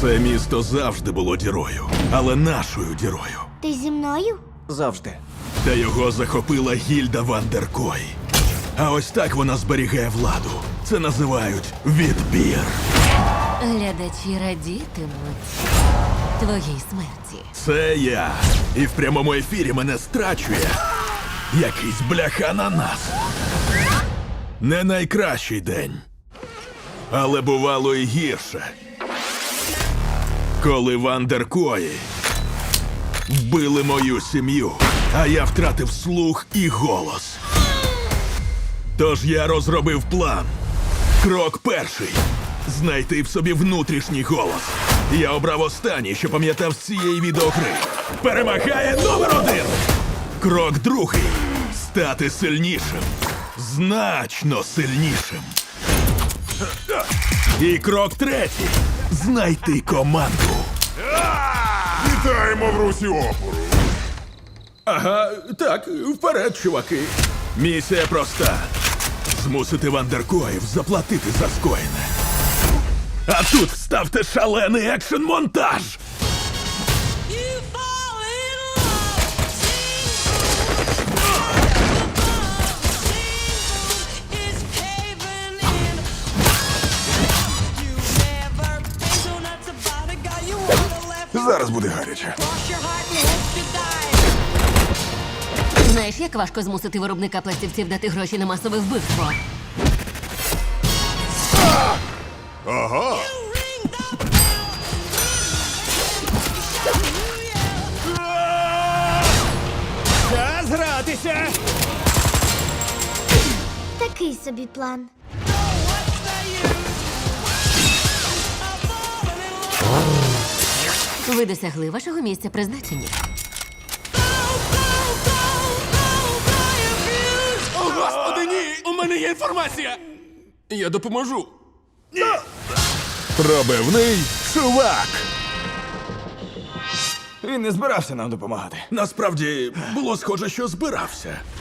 Це місто завжди було дірою, але нашою дірою. Ти зі мною? Завжди. Та його захопила гільда Вандеркой. А ось так вона зберігає владу. Це називають відбір. Глядачі радітимуть твоїй смерті. Це я. І в прямому ефірі мене страчує якийсь бляха на нас. Не найкращий день. Але бувало і гірше. Коли Вандеркої вбили мою сім'ю, а я втратив слух і голос. Тож я розробив план. Крок перший знайти в собі внутрішній голос. Я обрав останній, що пам'ятав з цієї відеогри. Перемагає номер один. Крок другий стати сильнішим. Значно сильнішим. І крок третій знайти команду. Вітаємо в русі опору. Ага, так, вперед, чуваки. Місія проста: змусити вандеркоїв заплатити за скоєне. А тут ставте шалений екшн-монтаж. Зараз буде гаряче. Знаєш, як важко змусити виробника пластівців дати гроші на масове вбивство? Bell. Час гратися! Такий собі план. Ви досягли вашого місця призначення. О, господи, ні! У мене є інформація! Я допоможу. Пробивний чувак. Він не збирався нам допомагати. Насправді було схоже, що збирався.